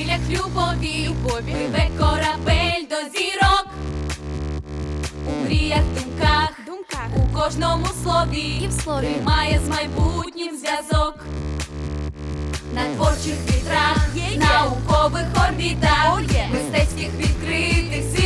хвилях любові, любові, пливе корабель до зірок. У мріях, думках, думках у кожному слові і в слові. має з майбутнім зв'язок. На творчих вітрах, Є-є. наукових орбітах, О, є. мистецьких відкритих.